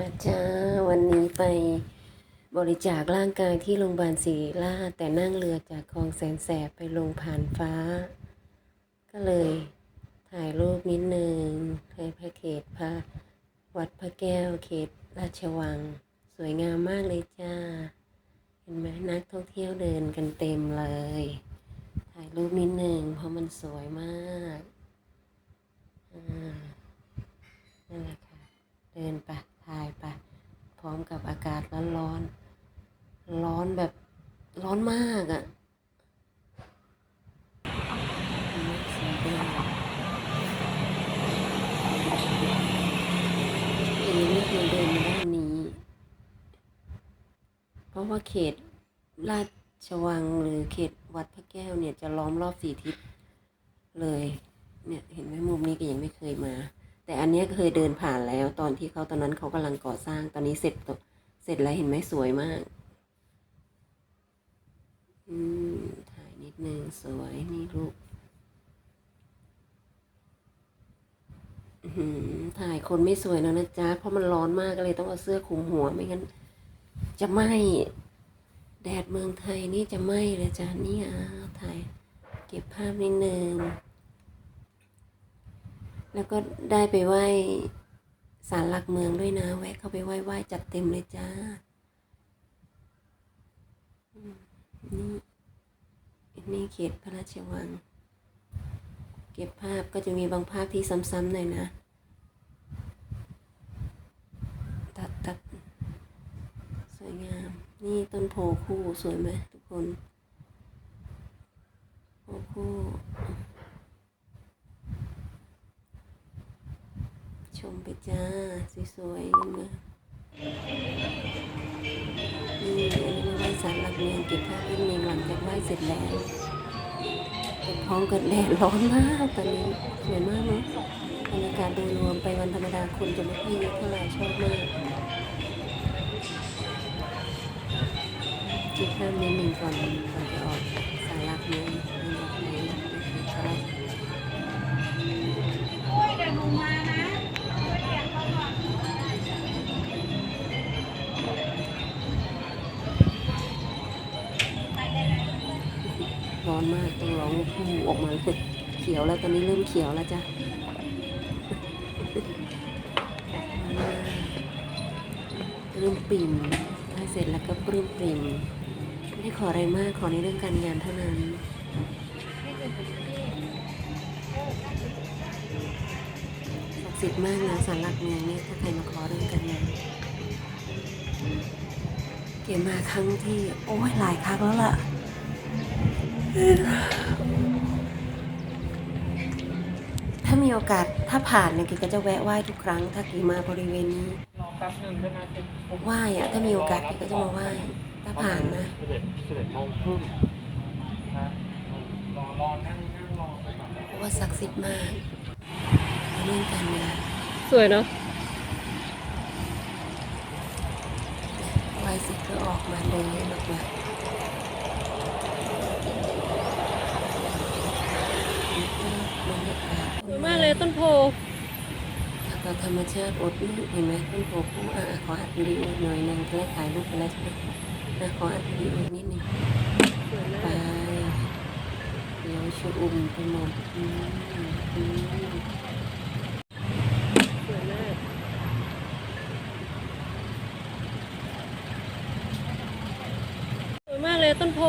อาจารย์วันนี้ไปบริจาคร่างกายที่โรงพยาบาลศรีราชแต่นั่งเรือจากคลองแสนแสบไปลงผ่านฟ้า ก็เลยถ่ายรูปนิดนึงในพระเขตพระวัดพระแก้วเขตราชวัง สวยงามมากเลยจ้า เห็นไหมนักท่องเที่ยวเดินกันเต็มเลย ถ่ายรูปนิดนึงเพราะมันสวยมากอ่านั่นแหละค่ะ เดินไปพร้อมกับอากาศร้อนๆ ร้อนแบบร้อนมากอะ่ะสีแดงอันนี้ไม่เคยเดินมาด้านนี้ เพ ราะว่าเขตราชวังหรือเขตวัดพระแก้วเนี่ยจะล้อมรอบสี่ทิศเลย เนี่ยเห็นไหมมุมนี้ก็ยังไม่เคยมา แต่อันนี้เคยเดินผ่านแล้วตอนที่เขาตอนนั้นเขากำลังก่อสร้างตอนนี้เสร็จตัวเสร็จแล้วเห็นไหมสวยมากอืมถ่ายนิดนึงสวยนี่รูปถ่ายคนไม่สวยแล้วนะจ๊ะเพราะมันร้อนมากก็เลยต้องเอาเสื้อคลุมหัวไม่งั้น จะไหมแดดเมืองไทยนี่จะไหมเลยจ้ะนี่อะถ่ายเก็บภาพนิดนึงแล้วก็ได้ไปไหว้ศาลหลักเมืองด้วยนะ แวะเข้าไปไหว้ไหว้จัดเต็มเลยจ้าอืมนี่นี่เขตพระราชวัง เก็บภาพก็จะมีบางภาพที่ซ้ำๆหน่อยนะ ตัดตัดสวยงาม นี่ต้นโพคู่สวยไหมทุกคนโพคู่ชมไปจ้า สวยๆมานี่อันนี้มาไหว้ศาลหลักเมืองเก็บภาพนิดนึงหลังจากไหว้เสร็จแล้วแต่พร้อมกับแดดร้อนมากตอนนี้สวยมากเนาะบรรยากาศโดยรวมไปวันธรรมดาคนจะไม่ค่อยเยอะเท่าไหร่ชอบมาก เก็บภาพนิดนึงก่อนก่อนจะออกศาลหลักเมืองในดอกไม้นะคะร้อนมากต้องร้องพูออกมาเลยเขียวแล้วตอนนี้เริ่มเขียวแล้วจ้ะเริ่มปิ่มถ้าเสร็จแล้วก็ปลื้มปิ่ม่ได้ขออะไรมากขอในเรื่องการงานเท่านั้นศักดิ์สิทธิ์มากนะสารหลักเมืองนี่ถ้าใครมาขอเรื่องการงานเก็บมาครั้งที่ โอ้ยหลายครั้งแล้วล่ะถ้ามีโอกาสถ้าผ่านเนี่ยก๋ก็จะแวะไหว้ทุกครั้ง ถ้าเก๋มาบริเวณนี้ไหว้อะถ้ามีโอกาสก๋ก็จะมาไหว้ ถ้าผ่านนะสิบเอ็ดสิบเอ็ดโมงครึ่งนะรอรอนั่งนั่งรอไปก่อนเพราะว่าศักดิ์สิทธิ์มากเรื่องการงานสวยเนาะไหว้เสร็จก็ออกมาเดินออกมาบรรยากาศสวยมากเลยต้นโพ แล้วก็ธรรมชาติอดนี่เห็นไหมต้นโพผู้อะขออัดวิดีโอหน่อยหนึงจะได้ถ่ายรูปไปแล้วใช่ไหมนะขออัดวิดีโอนิดหนึงไปเดี๋ยวชูอุ่มไปหมดอืมอืมสวยมากสวยมากเลยต้นโพ